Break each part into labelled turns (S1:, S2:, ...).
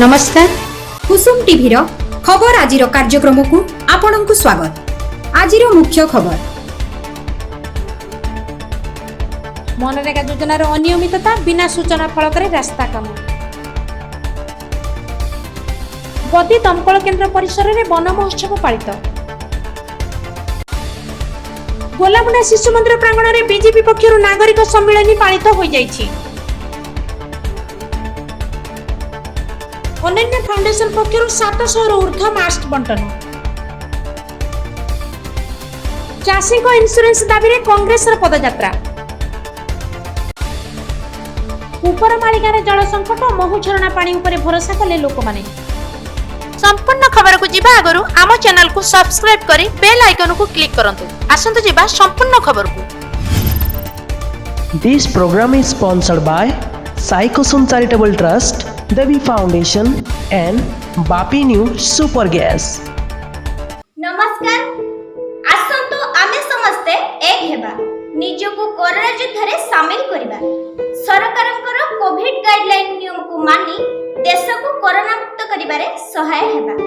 S1: ନମସ୍କାର କୁସୁମ ଟିଭିର ଖବର ଆଜିର କାର୍ଯ୍ୟକ୍ରମକୁ ଆପଣଙ୍କୁ ସ୍ୱାଗତ ଆଜିର ମୁଖ୍ୟ ଖବର
S2: ମନରେଗା ଯୋଜନାର ଅନିୟମିତତା ବିନା ସୂଚନା ଫଳକରେ ରାସ୍ତା କାମ ବଦି ଦମକଳ କେନ୍ଦ୍ର ପରିସରରେ ବନ ମହୋତ୍ସବ ପାଳିତ ଗୋଲାମୁଣ୍ଡା ଶିଶୁ ମନ୍ଦିର ପ୍ରାଙ୍ଗଣରେ ବିଜେପି ପକ୍ଷରୁ ନାଗରିକ ସମ୍ମିଳନୀ ପାଳିତ ହୋଇଯାଇଛି ଅନନ୍ୟା ଫାଉଣ୍ଡେସନ ପକ୍ଷରୁ ସାତଶହରୁ ଉର୍ଦ୍ଧ୍ୱ ମାସ୍କ ବଣ୍ଟନ ଚାଷୀଙ୍କ ଇନ୍ସୁରାନ୍ସ ଦାବିରେ କଂଗ୍ରେସର ପଦଯାତ୍ରା ଉପର ମାଳିକାରେ ଜଳ ସଙ୍କଟ ମହୁ ଝରଣା ପାଣି ଉପରେ ଭରସା କଲେ ଲୋକମାନେ ସମ୍ପୂର୍ଣ୍ଣ ଖବରକୁ ଯିବା ଆଗରୁ ଆମ ଚ୍ୟାନେଲକୁ ସବସ୍କ୍ରାଇବ କରି ବେଲ୍ ଆଇକନକୁ କ୍ଲିକ୍ କରନ୍ତୁ ଆସନ୍ତୁ ଯିବା ସମ୍ପୂର୍ଣ୍ଣ ଖବରକୁ
S3: This program is sponsored by Psychosun Charitable Trust, Devi Foundation and Bapi New Super Gas.
S4: ନମସ୍କାର ଆସନ୍ତୁ ଆମେ ସମସ୍ତେ ଏକ ହେବା ନିଜକୁ କରୋନା ଯୁଦ୍ଧରେ ସାମିଲ କରିବା ସରକାରଙ୍କର କୋଭିଡ୍ ଗାଇଡଲାଇନ୍ ନିୟମକୁ ମାନି ଦେଶକୁ କରୋନା ମୁକ୍ତ କରିବାରେ ସହାୟ ହେବା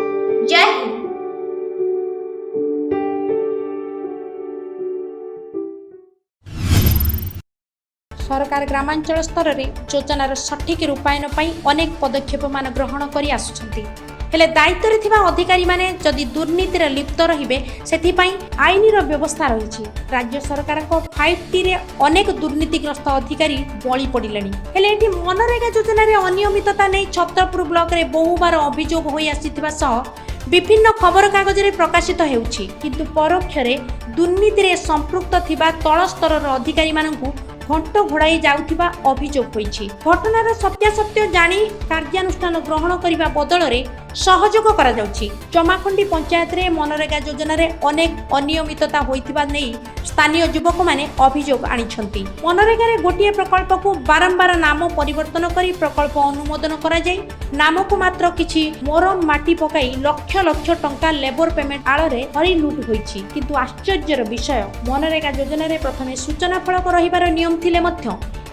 S2: ସରକାର ଗ୍ରାମାଞ୍ଚଳ ସ୍ତରରେ ଯୋଜନାର ସଠିକ୍ ରୂପାୟନ ପାଇଁ ଅନେକ ପଦକ୍ଷେପମାନ ଗ୍ରହଣ କରି ଆସୁଛନ୍ତି ହେଲେ ଦାୟିତ୍ୱରେ ଥିବା ଅଧିକାରୀମାନେ ଯଦି ଦୁର୍ନୀତିରେ ଲିପ୍ତ ରହିବେ ସେଥିପାଇଁ ଆଇନର ବ୍ୟବସ୍ଥା ରହିଛି ରାଜ୍ୟ ସରକାରଙ୍କ ଫାଇଭ୍ ଟିରେ ଅନେକ ଦୁର୍ନୀତିଗ୍ରସ୍ତ ଅଧିକାରୀ ବଳି ପଡ଼ିଲେଣି ହେଲେ ଏଠି ମନରେଗା ଯୋଜନାରେ ଅନିୟମିତତା ନେଇ ଛତ୍ରପୁର ବ୍ଲକରେ ବହୁବାର ଅଭିଯୋଗ ହୋଇ ଆସିଥିବା ସହ বিভিন্ন খবরকাগজে প্রকাশিত হেউছি কিন্তু পরোক্ষরে দুর্নীতিরে সম্পৃক্ত থিবা তল স্তরর অধিকারী মানুষ ଘଣ୍ଟ ଘୋଡ଼ାଇ ଯାଉଥିବା ଅଭିଯୋଗ ହୋଇଛି ଘଟଣାର ସତ୍ୟାସତ୍ୟ ଜାଣି କାର୍ଯ୍ୟାନୁଷ୍ଠାନ ଗ୍ରହଣ କରିବା ବଦଳରେ ସହଯୋଗ କରାଯାଉଛି ଚମାଖଣ୍ଡି ପଞ୍ଚାୟତରେ ମନରେଗା ଯୋଜନାରେ ଅନେକ ଅନିୟମିତତା ହୋଇଥିବା ନେଇ ସ୍ଥାନୀୟ ଯୁବକମାନେ ଅଭିଯୋଗ ଆଣିଛନ୍ତି ମନରେଗାରେ ଗୋଟିଏ ପ୍ରକଳ୍ପକୁ ବାରମ୍ବାର ନାମ ପରିବର୍ତ୍ତନ କରି ପ୍ରକଳ୍ପ ଅନୁମୋଦନ କରାଯାଇ ନାମକୁ ମାତ୍ର କିଛି ମୋର ମାଟି ପକାଇ ଲକ୍ଷ ଲକ୍ଷ ଟଙ୍କା ଲେବର ପେମେଣ୍ଟ ଆଳରେ ହରି ଲୁଟ୍ ହୋଇଛି କିନ୍ତୁ ଆଶ୍ଚର୍ଯ୍ୟର ବିଷୟ ମନରେଗା ଯୋଜନାରେ ପ୍ରଥମେ ସୂଚନା ଫଳକ ରହିବାର ନିୟମ ଥିଲେ ମଧ୍ୟ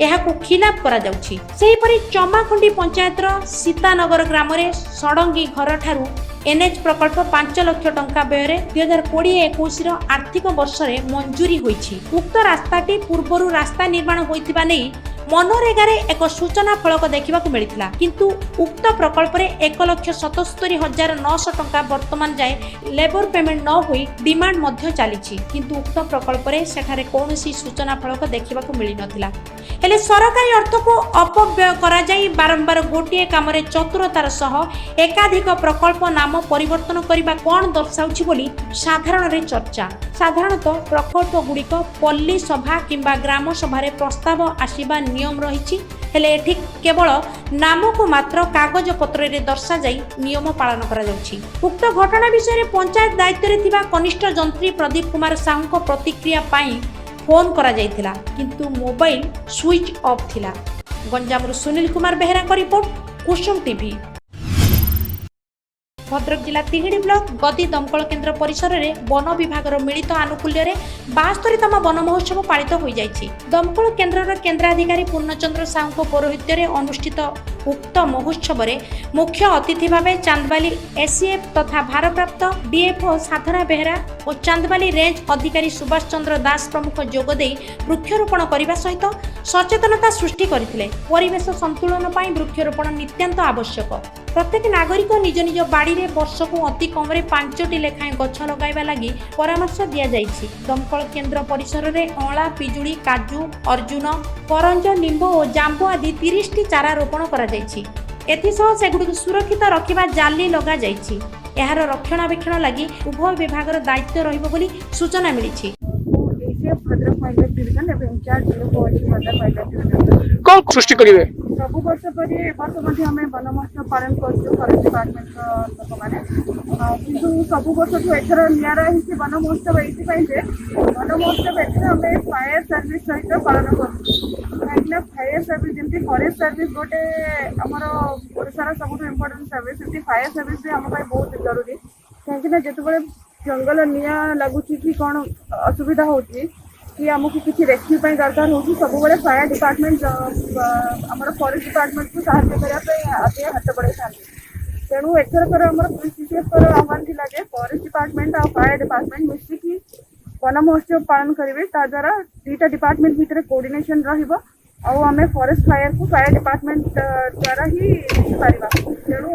S2: ଏହାକୁ ଖିଲାପ କରାଯାଉଛି ସେହିପରି ଚମାଖଣ୍ଡି ପଞ୍ଚାୟତର ସୀତାନଗର ଗ୍ରାମରେ ଷଡ଼ଙ୍ଗୀ ଘରଠାରୁ ଏନ୍ଏଚ୍ ପ୍ରକଳ୍ପ ପାଞ୍ଚ ଲକ୍ଷ ଟଙ୍କା ବ୍ୟୟରେ ଦୁଇହଜାର କୋଡ଼ିଏ ଏକୋଇଶର ଆର୍ଥିକ ବର୍ଷରେ ମଞ୍ଜୁରୀ ହୋଇଛି ଉକ୍ତ ରାସ୍ତାଟି ପୂର୍ବରୁ ରାସ୍ତା ନିର୍ମାଣ ହୋଇଥିବା ନେଇ ମନରେଗାରେ ଏକ ସୂଚନା ଫଳକ ଦେଖିବାକୁ ମିଳିଥିଲା କିନ୍ତୁ ଉକ୍ତ ପ୍ରକଳ୍ପରେ ଏକ ଲକ୍ଷ ସତସ୍ତରୀ ହଜାର ନଅଶହ ଟଙ୍କା ବର୍ତ୍ତମାନ ଯାଏ ଲେବର ପେମେଣ୍ଟ ନ ହୋଇ ଡିମାଣ୍ଡ ମଧ୍ୟ ଚାଲିଛି କିନ୍ତୁ ଉକ୍ତ ପ୍ରକଳ୍ପରେ ସେଠାରେ କୌଣସି ସୂଚନା ଫଳକ ଦେଖିବାକୁ ମିଳିନଥିଲା ହେଲେ ସରକାରୀ ଅର୍ଥକୁ ଅପବ୍ୟୟ କରାଯାଇ ବାରମ୍ବାର ଗୋଟିଏ କାମରେ ଚତୁରତାର ସହ ଏକାଧିକ ପ୍ରକଳ୍ପ ନାମ ପରିବର୍ତ୍ତନ କରିବା କ'ଣ ଦର୍ଶାଉଛି ବୋଲି ସାଧାରଣରେ ଚର୍ଚ୍ଚା ସାଧାରଣତଃ ପ୍ରକଳ୍ପଗୁଡ଼ିକ ପଲ୍ଲୀ ସଭା କିମ୍ବା ଗ୍ରାମସଭାରେ ପ୍ରସ୍ତାବ ଆସିବା ନିୟମ ରହିଛି ହେଲେ ଏଠି କେବଳ ନାମକୁ ମାତ୍ର କାଗଜପତ୍ରରେ ଦର୍ଶାଯାଇ ନିୟମ ପାଳନ କରାଯାଉଛି ଉକ୍ତ ଘଟଣା ବିଷୟରେ ପଞ୍ଚାୟତ ଦାୟିତ୍ୱରେ ଥିବା କନିଷ୍ଠ ଯନ୍ତ୍ରୀ ପ୍ରଦୀପ କୁମାର ସାହୁଙ୍କ ପ୍ରତିକ୍ରିୟା ପାଇଁ ଫୋନ୍ କରାଯାଇଥିଲା କିନ୍ତୁ ମୋବାଇଲ ସୁଇଚ୍ ଅଫ୍ ଥିଲା ଗଞ୍ଜାମରୁ ସୁନିଲ କୁମାର ବେହେରାଙ୍କ ରିପୋର୍ଟ କୁସୁମ ଟିଭି ଭଦ୍ରକ ଜିଲ୍ଲା ତିହିଡ଼ି ବ୍ଲକ ଗଦି ଦମକଳ କେନ୍ଦ୍ର ପରିସରରେ ବନ ବିଭାଗର ମିଳିତ ଆନୁକୂଲ୍ୟରେ ବାସ୍ତରୀତମ ବନ ମହୋତ୍ସବ ପାଳିତ ହୋଇଯାଇଛି ଦମକଳ କେନ୍ଦ୍ରର କେନ୍ଦ୍ରାଧିକାରୀ ପୂର୍ଣ୍ଣଚନ୍ଦ୍ର ସାହୁଙ୍କ ପୌରୋହିତ୍ୟରେ ଅନୁଷ୍ଠିତ ଉକ୍ତ ମହୋତ୍ସବରେ ମୁଖ୍ୟ ଅତିଥି ଭାବେ ଚାନ୍ଦବାଲି ଏସିଏଫ୍ ତଥା ଭାରପ୍ରାପ୍ତ ଡିଏଫ୍ଓ ସାଧନା ବେହେରା ଓ ଚାନ୍ଦବାଲି ରେଞ୍ଜ ଅଧିକାରୀ ସୁଭାଷ ଚନ୍ଦ୍ର ଦାସ ପ୍ରମୁଖ ଯୋଗଦେଇ ବୃକ୍ଷରୋପଣ କରିବା ସହିତ ସଚେତନତା ସୃଷ୍ଟି କରିଥିଲେ ପରିବେଶ ସନ୍ତୁଳନ ପାଇଁ ବୃକ୍ଷରୋପଣ ନିତ୍ୟାନ୍ତ ଆବଶ୍ୟକ ପ୍ରତ୍ୟେକ ନାଗରିକ ନିଜ ନିଜ ବାଡ଼ିରେ ବର୍ଷକୁ ଅତି କମରେ ପାଞ୍ଚଟି ଲେଖାଏଁ ଗଛ ଲଗାଇବା ଲାଗି ପରାମର୍ଶ ଦିଆଯାଇଛି ଦମକଳ କେନ୍ଦ୍ର ପରିସରରେ ଅଁଳା ପିଜୁଳି କାଜୁ ଅର୍ଜୁନ କରଞ୍ଜ ନିମ୍ବ ଓ ଜାମ୍ବୁ ଆଦି ତିରିଶଟି ଚାରା ରୋପଣ କରାଯାଇଛି ରଖାଯାଇଛି ଏଥିସହ ସେଗୁଡ଼ିକୁ ସୁରକ୍ଷିତ ରଖିବା ଜାଲି ଲଗାଯାଇଛି ଏହାର ରକ୍ଷଣାବେକ୍ଷଣ ଲାଗି ଉଭୟ ବିଭାଗର ଦାୟିତ୍ୱ ରହିବ ବୋଲି ସୂଚନା ମିଳିଛି
S5: କ'ଣ ସୃଷ୍ଟି କରିବେ
S6: ସବୁ ବର୍ଷ ପରି ଏ ବର୍ଷ ମଧ୍ୟ ଆମେ ବନମହୋତ୍ସବ ପାଳନ କରୁଛୁ ଫରେଷ୍ଟ ଡିପାର୍ଟମେଣ୍ଟର ଲୋକମାନେ କିନ୍ତୁ ସବୁ ବର୍ଷଠୁ ଏଥର ନିଆରା ହେଇଛି ବନ ମହୋତ୍ସବ ଏଇଥିପାଇଁ ଯେ ବନ ମହୋତ୍ସବ ଏଥିରେ ଆମେ ଫାୟାର ସର୍ଭିସ ସହିତ ପାଳନ କରୁଛୁ फायर सर्विस जमी फरेस्ट सर्विस गोटे आमर ओडार सब इम्पोर्टा सर्विस फायर सर्विस भी आमपाई बहुत जरूरी कहीं जो जंगल निया लगुच कि कौन असुविधा हो कि आमको किसी रेस्क्यू पर दरकार हो सब फायर डिपार्टमेंट आम फरेस्ट डिपार्टमेंट को साय हाथ बढ़ाई था तेणु एथर थर आम विशेषकर आह्वान थे फरेस्ट डिपार्टमेंट आ फायर डिपार्टमेंट मिसिकी वन महोत्सव पालन करेंगे ताद्वारा दुटा डिपार्टमेंट भितर कोर्डनेसन रहा और हमें फॉरेस्ट फायर को फायर डिपार्टमेंट द्वारा ही सारी बात तेरु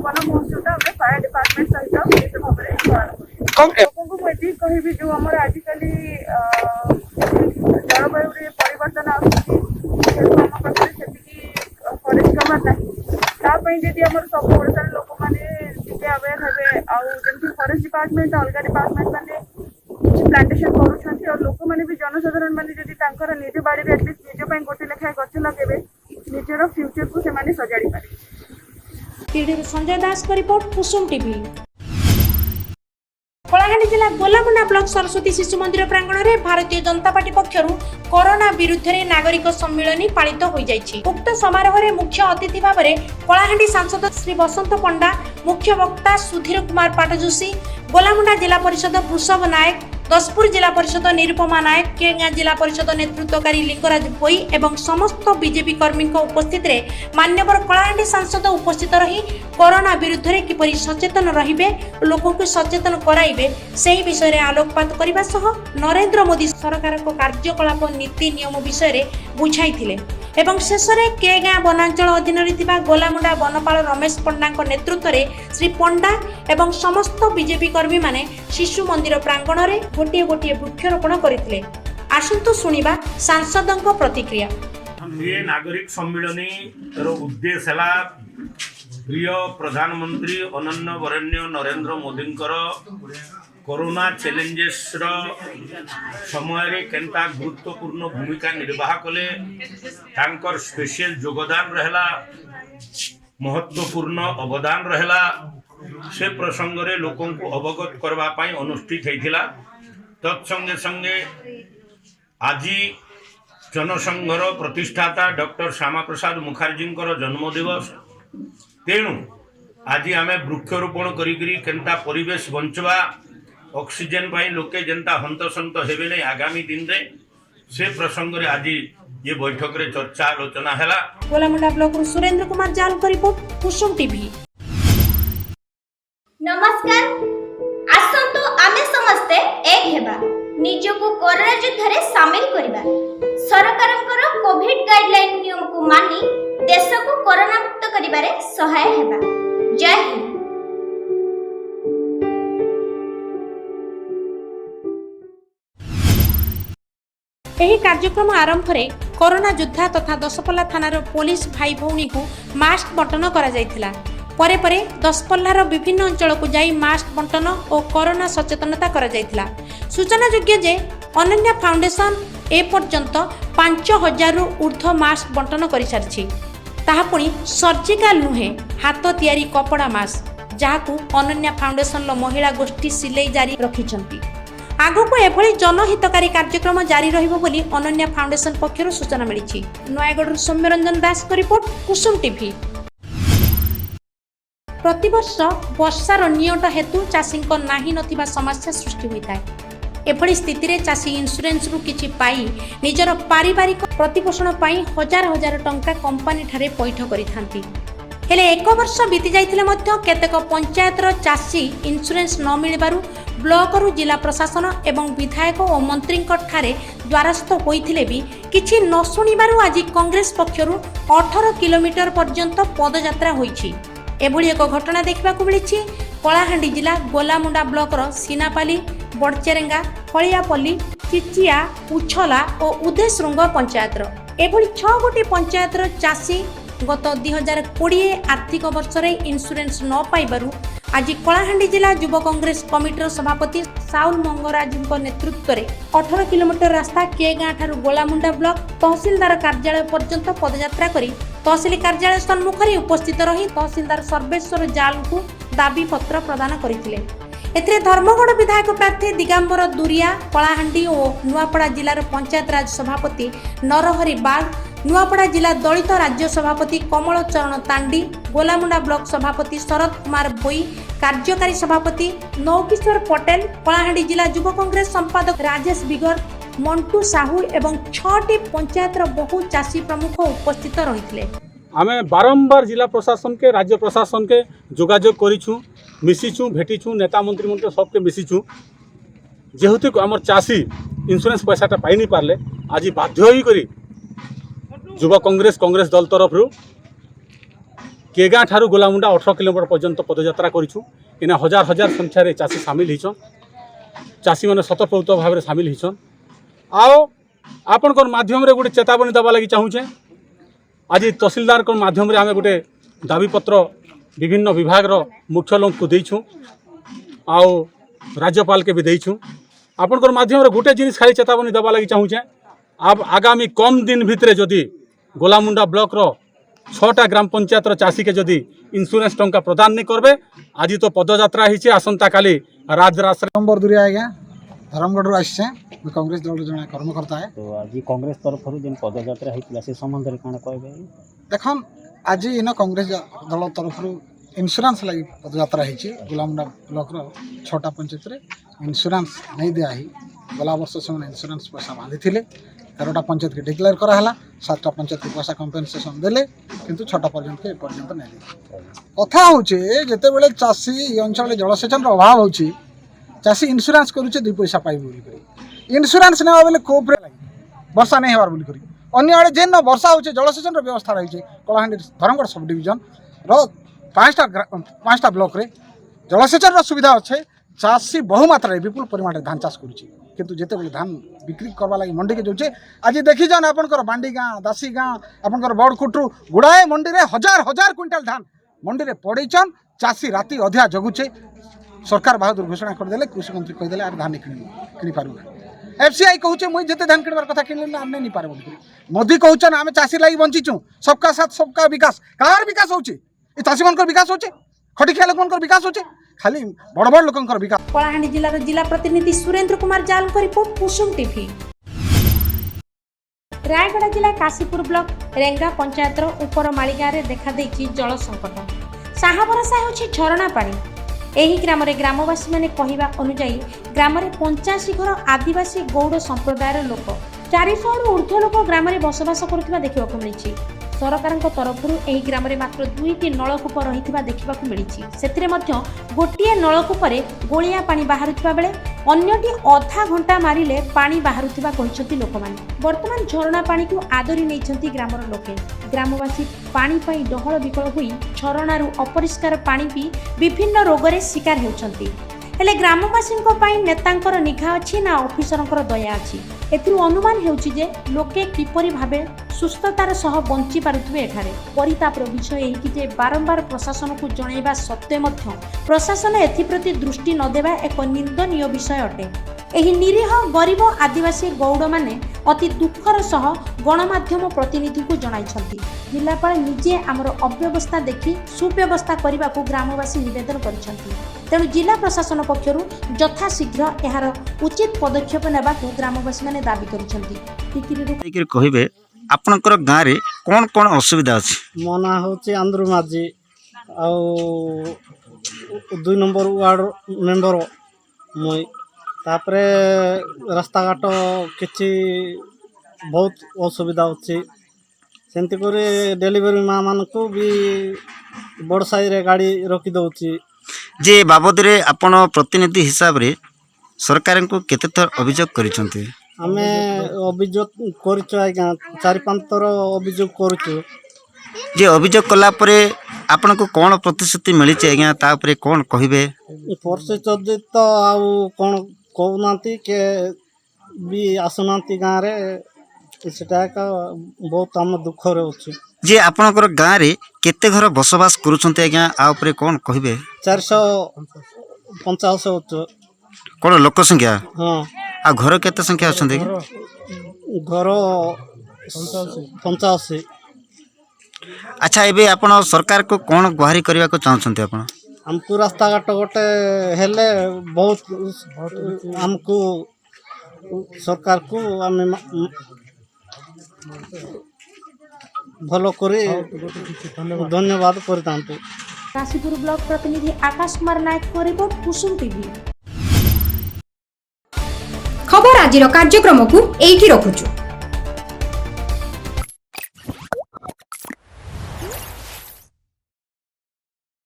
S6: बन पहुंचे फायर डिपार्टमेंट सहित लोकों को मुझे कह जो आम आजिकल जलवायु परिवर्तन फरेस्ट तो कमर नहीं सब मैंने अवेयर हे आम फरेस्ट डिपार्टमेंट अलग डिपार्टमेंट मैंने ପ୍ଲାଣ୍ଟେସନ କରୁଛନ୍ତି ଆଉ ଲୋକମାନେ ବି ଜନସାଧାରଣ ମାନେ ଯଦି ତାଙ୍କର ନିଜ ବାଡ଼ିରେ ଆଟଲିଷ୍ଟ ନିଜ ପାଇଁ ଗୋଟେ ଲେଖାଏଁ ଗଛ ଲଗେଇବେ ନିଜର ଫ୍ୟୁଚରକୁ ସେମାନେ ସଜାଡ଼ି ପାରିବେ
S2: ପିଢ଼ିରୁ ସଞ୍ଜୟ ଦାସଙ୍କ ରିପୋର୍ଟ କୁସୁମ ଟିଭି କଳାହାଣ୍ଡି ଜିଲ୍ଲା ଗୋଲାମୁଣ୍ଡା ବ୍ଲକ ସରସ୍ୱତୀ ଶିଶୁ ମନ୍ଦିର ପ୍ରାଙ୍ଗଣରେ ଭାରତୀୟ ଜନତା ପାର୍ଟି ପକ୍ଷରୁ କରୋନା ବିରୁଦ୍ଧରେ ନାଗରିକ ସମ୍ମିଳନୀ ପାଳିତ ହୋଇଯାଇଛି ଉକ୍ତ ସମାରୋହରେ ମୁଖ୍ୟ ଅତିଥି ଭାବରେ କଳାହାଣ୍ଡି ସାଂସଦ ଶ୍ରୀ ବସନ୍ତ ପଣ୍ଡା ମୁଖ୍ୟ ବକ୍ତା ସୁଧୀର କୁମାର ପାଟଜୋଶୀ ଗୋଲାମୁଣ୍ଡା ଜିଲ୍ଲା ପରିଷଦ ବୃଷଭ ନାୟକ দশপুর জেলা পরিষদ নিরুপমা নায়ক কেঙ্গা জেলা পরিষদ নেতৃত্বকারী লিঙ্গরাজ ভୋଇ এবং সমস্ত বিজেপি কর্মীঙ্ক উপস্থিতিরে মান্যবর কଳାହାଣ୍ଡି সাংসদ উপস্থিত রহি করোনা বিরুদ্ধে কিপর সচেতন রহবে লোককে সচেতন করাইবে সেই বিষয়ে আলোকপাত করা সহ নরেন্দ্র মোদী ସରକାରଙ୍କ କାର୍ଯ୍ୟକଳାପ ନୀତି ନିୟମ ବିଷୟରେ ବୁଝାଇଥିଲେ ଏବଂ ଶେଷରେ କେ ଗାଁ ବନାଞ୍ଚଳ ଅଧୀନରେ ଥିବା ଗୋଲାମୁଣ୍ଡା ବନପାଳ ରମେଶ ପଣ୍ଡାଙ୍କ ନେତୃତ୍ୱରେ ଶ୍ରୀ ପଣ୍ଡା ଏବଂ ସମସ୍ତ ବିଜେପି କର୍ମୀମାନେ ଶିଶୁ ମନ୍ଦିର ପ୍ରାଙ୍ଗଣରେ ଗୋଟିଏ ଗୋଟିଏ ବୃକ୍ଷରୋପଣ କରିଥିଲେ ଆସନ୍ତୁ ଶୁଣିବା ସାଂସଦଙ୍କ ପ୍ରତିକ୍ରିୟା
S5: ନାଗରିକ नागरिक सम्मिलनी रो उद्देश्य है प्रिय प्रधानमंत्री अनन्य वरण्य नरेंद्र করোনা চ্যালেঞ্জেসর সময়ের কেনটা গুরুত্বপূর্ণ ভূমিকা নির্বাহ কলে তাঙ্কর স্পেশাল যোগদান রহলা মহত্বপূর্ণ অবদান রহলা সে প্রসঙ্গরে লোকଙ୍କୁ অবগত করবা পাই অনুষ্ঠিত হয়েছিল তৎসঙ্গে সঙ্গে আজি জনসংঘর প্রতিষ্ঠাতা ডক্টর শ্যামাপ্রসাদ মুখার্জীঙ্কর জন্মদিবস তেণু আজি আমি বৃক্ষরোপণ করি কেনটা পরিবেশ বঞ্চবা ଅକ୍ସିଜେନ୍ ପାଇଁ ଲୋକେ ଯେନ୍ତା ହନ୍ତସନ୍ତ ହେବେ ନାହିଁ ଆଗାମୀ ଦିନରେ ସେ ପ୍ରସଙ୍ଗରେ ଆଜି ଏ ବୈଠକରେ ଚର୍ଚ୍ଚା ଆଲୋଚନା ହେଲା
S2: କୋଲାମୁଣ୍ଡା ବ୍ଲକରୁ ସୁରେନ୍ଦ୍ର କୁମାର ଜାଲଙ୍କ ରିପୋର୍ଟ କୁସୁମ ଟିଭି
S4: ନମସ୍କାର ଆସନ୍ତୁ ଆମେ ସମସ୍ତେ ଏକ ହେବା ନିଜକୁ କରୋନା ଯୁଦ୍ଧରେ ସାମିଲ କରିବା ସରକାରଙ୍କର କୋଭିଡ ଗାଇଡଲାଇନ ନିୟମକୁ ମାନି ଦେଶକୁ କରୋନା ମୁକ୍ତ କରିବାରେ ସହାୟ ହେବା ଜୟ ହିନ୍ଦ
S2: ଏହି କାର୍ଯ୍ୟକ୍ରମ ଆରମ୍ଭରେ କରୋନା ଯୋଦ୍ଧା ତଥା ଦଶପଲ୍ଲା ଥାନାର ପୋଲିସ ଭାଇ ଭଉଣୀଙ୍କୁ ମାସ୍କ ବଣ୍ଟନ କରାଯାଇଥିଲା ପରେ ପରେ ଦଶପଲ୍ଲାର ବିଭିନ୍ନ ଅଞ୍ଚଳକୁ ଯାଇ ମାସ୍କ ବଣ୍ଟନ ଓ କରୋନା ସଚେତନତା କରାଯାଇଥିଲା ସୂଚନାଯୋଗ୍ୟ ଯେ ଅନନ୍ୟା ଫାଉଣ୍ଡେସନ ଏପର୍ଯ୍ୟନ୍ତ ପାଞ୍ଚ ହଜାରରୁ ଉର୍ଦ୍ଧ୍ୱ ମାସ୍କ ବଣ୍ଟନ କରିସାରିଛି ତାହା ପୁଣି ସର୍ଜିକାଲ ନୁହେଁ ହାତ ତିଆରି କପଡ଼ା ମାସ୍କ ଯାହାକୁ ଅନନ୍ୟା ଫାଉଣ୍ଡେସନର ମହିଳା ଗୋଷ୍ଠୀ ସିଲେଇ ଜାରି ରଖିଛନ୍ତି ଆଗକୁ ଏଭଳି ଜନହିତକାରୀ କାର୍ଯ୍ୟକ୍ରମ ଜାରି ରହିବ ବୋଲି ଅନନ୍ୟା ଫାଉଣ୍ଡେସନ ପକ୍ଷରୁ ସୂଚନା ମିଳିଛି ନୟାଗଡ଼ରୁ ସୌମ୍ୟରଞ୍ଜନ ଦାସଙ୍କ ରିପୋର୍ଟ କୁସୁମ ଟିଭି ପ୍ରତିବର୍ଷ ବର୍ଷାର ନିଅଣ୍ଟ ହେତୁ ଚାଷୀଙ୍କ ନାହିଁ ନଥିବା ସମସ୍ୟା ସୃଷ୍ଟି ହୋଇଥାଏ ଏଭଳି ସ୍ଥିତିରେ ଚାଷୀ ଇନ୍ସୁରାନ୍ସରୁ କିଛି ପାଇ ନିଜର ପାରିବାରିକ ପ୍ରତିପୋଷଣ ପାଇଁ ହଜାର ହଜାର ଟଙ୍କା କମ୍ପାନୀଠାରେ ପୈଠ କରିଥାନ୍ତି ହେଲେ ଏକ ବର୍ଷ ବିତି ଯାଇଥିଲେ ମଧ୍ୟ କେତେକ ପଞ୍ଚାୟତର ଚାଷୀ ଇନ୍ସୁରାନ୍ସ ନ ମିଳିବାରୁ ବ୍ଲକରୁ ଜିଲ୍ଲା ପ୍ରଶାସନ ଏବଂ ବିଧାୟକ ଓ ମନ୍ତ୍ରୀଙ୍କଠାରେ ଦ୍ୱାରସ୍ଥ ହୋଇଥିଲେ ବି କିଛି ନ ଶୁଣିବାରୁ ଆଜି କଂଗ୍ରେସ ପକ୍ଷରୁ ଅଠର କିଲୋମିଟର ପର୍ଯ୍ୟନ୍ତ ପଦଯାତ୍ରା ହୋଇଛି ଏଭଳି ଏକ ଘଟଣା ଦେଖିବାକୁ ମିଳିଛି କଳାହାଣ୍ଡି ଜିଲ୍ଲା ଗୋଲାମୁଣ୍ଡା ବ୍ଲକର ସିନାପାଲି ବଡ଼ଚେରେଙ୍ଗା ଫଳିଆପଲ୍ଲୀ ଚିଚିଆ ଉଛଲା ଓ ଉଦେଶୃଙ୍ଗ ପଞ୍ଚାୟତର ଏଭଳି ଛଅ ଗୋଟି ପଞ୍ଚାୟତର ଚାଷୀ গত দুই হাজার কোড়িয়ে আর্থিক অবর্ষে ইন্সুরান্স ন পাইবারু আজি কলাহান্ডি জেলা যুব কংগ্রেস কমিটির সভাপতি সাউল মঙ্গরাজীঙ্ নেতৃত্বে অঠর কিলোমিটর রাস্তা কে গাঁ ঠার গোলামুন্ডা ব্লক তহসিলদার কার্যালয় পর্যন্ত পদযাত্রা করে তহসিল কার্যালয় সম্মুখে উপস্থিত রহি তহসিলদার সর্বেশ্বর জালু দাবিপত্র প্রদান করে এতে ধর্মগড় বিধায়ক প্রার্থী দিগাম্বর দুরিয়া কলাহান্ডি ও নুয়াপড়া জেলার পঞ্চায়েত রাজ সভাপতি নরহরি বাগ नुआपड़ा जिला दलित राज्य सभापति कमल चरण तांडी गोलामुंडा ब्लक सभापति शरद कुमार बोई कार्यकारी सभापति नौकिश्वर पटेल कलाहांडी जिला युव कांग्रेस संपादक राजेश बिगर মন্টু সাহু এবং ছটি পঞ্চায়েতর বহু চাষী প্রমুখ উপস্থিত
S7: রয়েছে আমি বারম্বার জেলা প্রশাসনকে রাজ্য প্রশাসনকে যোগাযোগ করিছু মিশিছু ভেটিছু নেতা মন্ত্রী মন্ত্রী সবকে মিশিছু যেহেতু আমার চাষী ইন্স্যুরেন্স পয়সাটা পাইনি পারলে আজি বাধ্য হয়ে যুব কংগ্রেস কংগ্রেস দল তরফ কেগা ঠার গোলামুন্ডা অঠর কিলোমিটার পর্যন্ত পদযাত্রা করছু এনে হাজার হাজার সংখ্যার চাষী সামিল হয়েছন চাষী মানে স্বতঃপ্রভূত ভাবে সামিল হয়েছন আও আপনার মাধ্যমে গোটে চেতাবনী দেওয়া লাগে চাহুছে আজ তহসিলদার মাধ্যমে আমি গোটে দাবিপত্র বিভিন্ন বিভাগর মুখ্য লোক দিয়েছু আজ্যপালকে বিছু আপনার মাধ্যমে গোটে জিনিস খালি চেতাবনী দেওয়া লাগে চাহুছে আগামী কম দিন ভিতরে যদি ଗୋଲାମୁଣ୍ଡା ବ୍ଲକର ଛଅଟା ଗ୍ରାମ ପଞ୍ଚାୟତର ଚାଷୀକେ ଯଦି ଇନ୍ସୁରାନ୍ସ ଟଙ୍କା ପ୍ରଦାନ ନେଇ କରବେ ଆଜି ତ ପଦଯାତ୍ରା ହେଇଛି ଆସନ୍ତାକାଲି ରାଜରାସ୍ତାରେ
S8: ନମ୍ବର ଦୁରିଆ ଆଜ୍ଞା ଧରମଗଡ଼ରୁ ଆସିଛେ ମୁଁ କଂଗ୍ରେସ ଦଳର ଜଣେ କର୍ମକର୍ତ୍ତା
S9: ତ ଆଜି କଂଗ୍ରେସ ତରଫରୁ ଯେନ୍ ପଦଯାତ୍ରା ହେଇଥିଲା ସେ ସମ୍ବନ୍ଧରେ କାଣା କହିବେ
S8: ଦେଖନ୍ ଆଜି ଇନ କଂଗ୍ରେସ ଦଳ ତରଫରୁ ଇନ୍ସୁରାନ୍ସ ଲାଗି ପଦଯାତ୍ରା ହେଇଛି ଗୋଲାମୁଣ୍ଡା ବ୍ଲକର ଛଅଟା ପଞ୍ଚାୟତରେ ଇନ୍ସୁରାନ୍ସ ନେଇ ଦିଆହେଇ ଗଲା ବର୍ଷ ସେମାନେ ଇନ୍ସୁରାନ୍ସ ପଇସା ବାନ୍ଧିଥିଲେ তেরোটা পঞ্চায়েতকে ডিক্লেয়ার করা হল সাতটা পঞ্চায়েতকে পয়সা কম্পেনসেসন দেলে কিন্তু ছটা পর্যন্ত এ পর্যন্ত নেলে কথা হচ্ছে যেতবে চাষী এই অঞ্চলে জলসেচনর অভাব হচ্ছে চাষী ইন্সুরান্স করুছে দুই পয়সা পাইব বলি করে ইন্সুরান্স নেওয়া বেলে কোপরে লাগে বর্ষা নেই হবার বলি করি অন্য আড়ে যে বর্ষা হচ্ছে জলসেচনর ব্যবস্থা রয়েছে কলাহান্ডি ধরমগড় সব ডিভিজন র পাঁচটা পাঁচটা ব্লকরে জলসেচনর সুবিধা আছে চাষী বহু মাত্রায় বিপুল পরিমাণে ধান চাষ করছে କିନ୍ତୁ ଯେତେବେଳେ ଧାନ ବିକ୍ରି କରିବା ଲାଗି ମଣ୍ଡିକି ଯାଉଛେ ଆଜି ଦେଖିଛନ୍ ଆପଣଙ୍କର ବାଣ୍ଡି ଗାଁ ଦାସୀ ଗାଁ ଆପଣଙ୍କର ବଡ଼କୁଟରୁ ଗୁଡ଼ାଏ ମଣ୍ଡିରେ ହଜାର ହଜାର କ୍ୱିଣ୍ଟାଲ ଧାନ ମଣ୍ଡିରେ ପଡ଼େଇଛନ୍ ଚାଷୀ ରାତି ଅଧିକା ଜଗୁଛେ ସରକାର ବାହାଦୁର ଘୋଷଣା କରିଦେଲେ କୃଷିମନ୍ତ୍ରୀ କହିଦେଲେ ଆରେ ଧାନ କିଣିବୁ କିଣିପାରିବୁ এফসিআই কৌছে মুই যেতে ধান কিনবার কথা কিনলে না আমি নিপারে বলি মোদি কৌছন আমি চাষী লাগি বঞ্চিছু সবকা সাথ সবকা বিকাশ কার বিকাশ হচ্ছে এই চাষী মানকর বিকাশ হচ্ছে খটিখিয়া লোক মানকর বিকাশ হচ্ছে ଖାଲି ବଡ଼ ବଡ଼ ଲୋକଙ୍କର ବିକାଶ
S2: କଳାହାଣ୍ଡି ଜିଲ୍ଲାର ଜିଲ୍ଲା ପ୍ରତିନିଧି ସୁରେନ୍ଦ୍ର କୁମାର ଜାଲଙ୍କ ରିପୋର୍ଟ କୁସୁମ ଟିଭି ରାୟଗଡ଼ା ଜିଲ୍ଲା କାଶୀପୁର ବ୍ଲକ ରେଙ୍ଗା ପଞ୍ଚାୟତର ଉପର ମାଳିଗାଁରେ ଦେଖାଦେଇଛି ଜଳ ସଙ୍କଟ ସାହାବରସା ହେଉଛି ଝରଣା ପାଣି ଏହି ଗ୍ରାମରେ ଗ୍ରାମବାସୀମାନେ କହିବା ଅନୁଯାୟୀ ଗ୍ରାମରେ ପଞ୍ଚାଅଶୀ ଘର ଆଦିବାସୀ ଗୌଡ଼ ସମ୍ପ୍ରଦାୟର ଲୋକ ଚାରିଶହରୁ ଉର୍ଦ୍ଧ୍ୱ ଲୋକ ଗ୍ରାମରେ ବସବାସ କରୁଥିବା ଦେଖିବାକୁ ମିଳିଛି ସରକାରଙ୍କ ତରଫରୁ ଏହି ଗ୍ରାମରେ ମାତ୍ର ଦୁଇଟି ନଳକୂପ ରହିଥିବା ଦେଖିବାକୁ ମିଳିଛି ସେଥିରେ ମଧ୍ୟ ଗୋଟିଏ ନଳକୂପରେ ଗୋଳିଆ ପାଣି ବାହାରୁଥିବା ବେଳେ ଅନ୍ୟଟି ଅଧା ଘଣ୍ଟା ମାରିଲେ ପାଣି ବାହାରୁଥିବା କହିଛନ୍ତି ଲୋକମାନେ ବର୍ତ୍ତମାନ ଝରଣା ପାଣିକୁ ଆଦରି ନେଇଛନ୍ତି ଗ୍ରାମର ଲୋକେ ଗ୍ରାମବାସୀ ପାଣି ପାଇଁ ଡହଳ ବିକଳ ହୋଇ ଝରଣାରୁ ଅପରିଷ୍କାର ପାଣି ପିଇ ବିଭିନ୍ନ ରୋଗରେ ଶିକାର ହେଉଛନ୍ତି ହେଲେ ଗ୍ରାମବାସୀଙ୍କ ପାଇଁ ନେତାଙ୍କର ନିଘା ଅଛି ନା ଅଫିସରଙ୍କର ଦୟା ଅଛି ଏଥିରୁ ଅନୁମାନ ହେଉଛି ଯେ ଲୋକେ କିପରି ଭାବେ ସୁସ୍ଥତାର ସହ ବଞ୍ଚିପାରୁଥିବେ ଏଠାରେ ପରିତାପର ବିଷୟ ଏହିକି ଯେ ବାରମ୍ବାର ପ୍ରଶାସନକୁ ଜଣାଇବା ସତ୍ତ୍ୱେ ମଧ୍ୟ ପ୍ରଶାସନ ଏଥିପ୍ରତି ଦୃଷ୍ଟି ନ ଦେବା ଏକ ନିନ୍ଦନୀୟ ବିଷୟ ଅଟେ ଏହି ନିରୀହ ଗରିବ ଆଦିବାସୀ ଗୌଡ଼ମାନେ ଅତି ଦୁଃଖର ସହ ଗଣମାଧ୍ୟମ ପ୍ରତିନିଧିଙ୍କୁ ଜଣାଇଛନ୍ତି ଜିଲ୍ଲାପାଳ ନିଜେ ଆମର ଅବ୍ୟବସ୍ଥା ଦେଖି ସୁବ୍ୟବସ୍ଥା କରିବାକୁ ଗ୍ରାମବାସୀ ନିବେଦନ କରିଛନ୍ତି ତେଣୁ ଜିଲ୍ଲା ପ୍ରଶାସନ ପକ୍ଷରୁ ଯଥାଶୀଘ୍ର ଏହାର ଉଚିତ ପଦକ୍ଷେପ ନେବାକୁ ଗ୍ରାମବାସୀମାନେ ଦାବି କରିଛନ୍ତି
S9: କହିବେ ଆପଣଙ୍କର ଗାଁରେ କ'ଣ କ'ଣ ଅସୁବିଧା ଅଛି
S10: ମୋ ନାଁ ହେଉଛି ଆନ୍ଦ୍ରୁ ମାଝି ଆଉ ଦୁଇ ନମ୍ବର ୱାର୍ଡ଼ ମେମ୍ବର ମୁଇଁ ତାପରେ ରାସ୍ତାଘାଟ କିଛି ବହୁତ ଅସୁବିଧା ଅଛି ସେମିତି କରି ଡେଲିଭରି ମାଆମାନଙ୍କୁ ବି ବଡ଼ ସାହିରେ ଗାଡ଼ି ରଖିଦେଉଛି
S9: ଯେ ବାବଦରେ ଆପଣ ପ୍ରତିନିଧି ହିସାବରେ ସରକାରଙ୍କୁ କେତେଥର ଅଭିଯୋଗ କରିଛନ୍ତି
S10: ଆମେ ଅଭିଯୋଗ କରିଛୁ ଆଜ୍ଞା ଚାରି ପାଞ୍ଚ ଥର ଅଭିଯୋଗ କରୁଛୁ
S9: ଯେ ଅଭିଯୋଗ କଲା ପରେ ଆପଣଙ୍କୁ କ'ଣ ପ୍ରତିଶ୍ରୁତି ମିଳିଛି ଆଜ୍ଞା ତା ଉପରେ କ'ଣ କହିବେ
S10: ପ୍ରତିଶ୍ରୁତି ତ ଆଉ କ'ଣ କହୁନାହାନ୍ତି କିଏ ବି ଆସୁନାହାନ୍ତି ଗାଁରେ ସେଟା ଏକ ବହୁତ ଆମ ଦୁଃଖରେ ଅଛି
S9: ଯେ ଆପଣଙ୍କର ଗାଁରେ କେତେ ଘର ବସବାସ କରୁଛନ୍ତି ଆଜ୍ଞା ଆ ଉପରେ କ'ଣ କହିବେ
S10: ଚାରିଶହ ପଞ୍ଚାଅଶୀ
S9: କ'ଣ ଲୋକ ସଂଖ୍ୟା
S10: ହଁ
S9: ଆଉ ଘର କେତେ ସଂଖ୍ୟା ଅଛନ୍ତି
S10: ଘର ପଞ୍ଚାଅଶୀ
S9: ଆଚ୍ଛା ଏବେ ଆପଣ ସରକାରକୁ କ'ଣ ଗୁହାରି କରିବାକୁ ଚାହୁଁଛନ୍ତି ଆପଣ
S10: ଆମକୁ ରାସ୍ତାଘାଟ ଗୋଟେ ହେଲେ ବହୁତ ଆମକୁ ସରକାରକୁ ଆମେ ভালো করে হ্যাঁ, ধন্যবাদ করিতান্তু
S2: কাশীপুর ব্লক প্রতিনিধি আকাশ কুমার নায়ক রিপোর্ট কুসুম টিভি
S1: খবর আজির কার্যক্রমকু এইটি রখুছু